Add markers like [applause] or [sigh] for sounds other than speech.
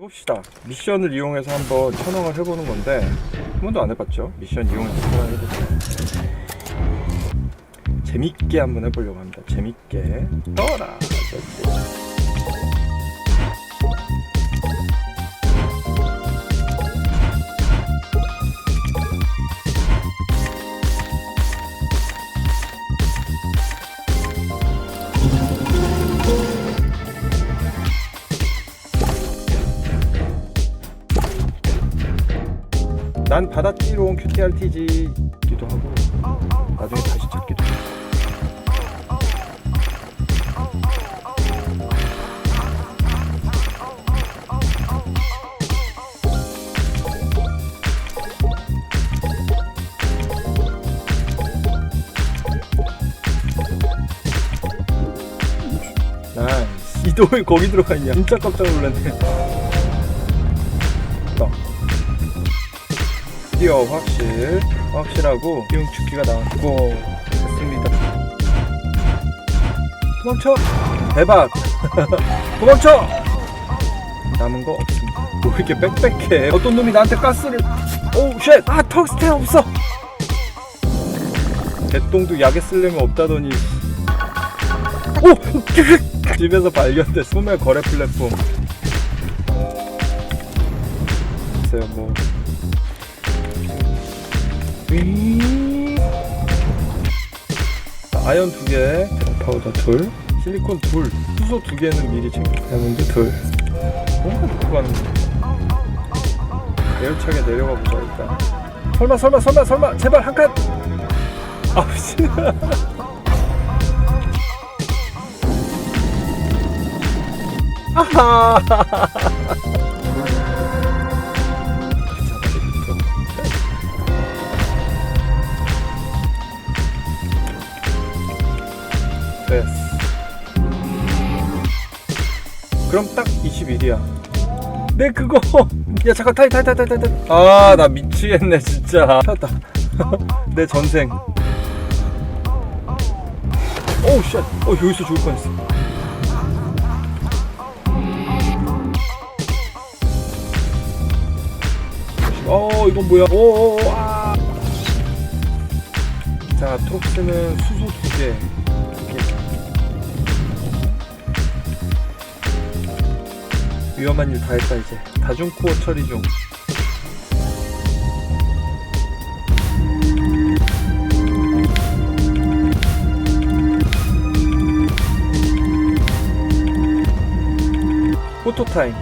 해봅시다. 미션을 이용해서 한번 천왕을 해보는 건데 한 번도 안 해봤죠? 미션 이용해서 천왕 해보세요. 재밌게 한번 해보려고 합니다. 재밌게. 떠라. 난 바닷지롱 QTRTG기도 하고 나중에 다시 찾기도 해. 나이스 이동이 거기 들어가 있냐 진짜 깜짝 놀랐네 드디어 확실 확실하고 비용 죽기가 나왔고 됐습니다. 도망쳐! 대박! [laughs] 도망쳐! 남은 거 없습니다. 뭐 이렇게 빽빽해. 어떤 놈이 나한테 가스를 오쉣아 턱스텐 없어! 개똥도 약에 쓰려면 없다더니. 오! [laughs] 집에서 발견된 소매 거래 플랫폼. 글쎄요 뭐 아연 두 개, 파우더 둘, 실리콘 둘, 수소 두 개는 미리 챙겨. 다이아몬드 둘. 뭔가 놓고 가는 거. 예열차게 내려가 보자 일단. 설마 설마 설마 설마 제발 한 칸. 아우 씨. [laughs] 아하. 됐어. 그럼 딱 21이야. 내 그거. [laughs] 야 잠깐 타이 타이 타이 타이 타이. 아나 미치겠네 진짜. 찾았다. [laughs] 내 전생. 오우 쉣. 어 여기서 죽을 뻔했어. 어 이건 뭐야? 오오오 아. 자 톡스는 수소. 두 개. 위험한 일 다 했다 이제. 다중 코어 처리 중. 포토 타임.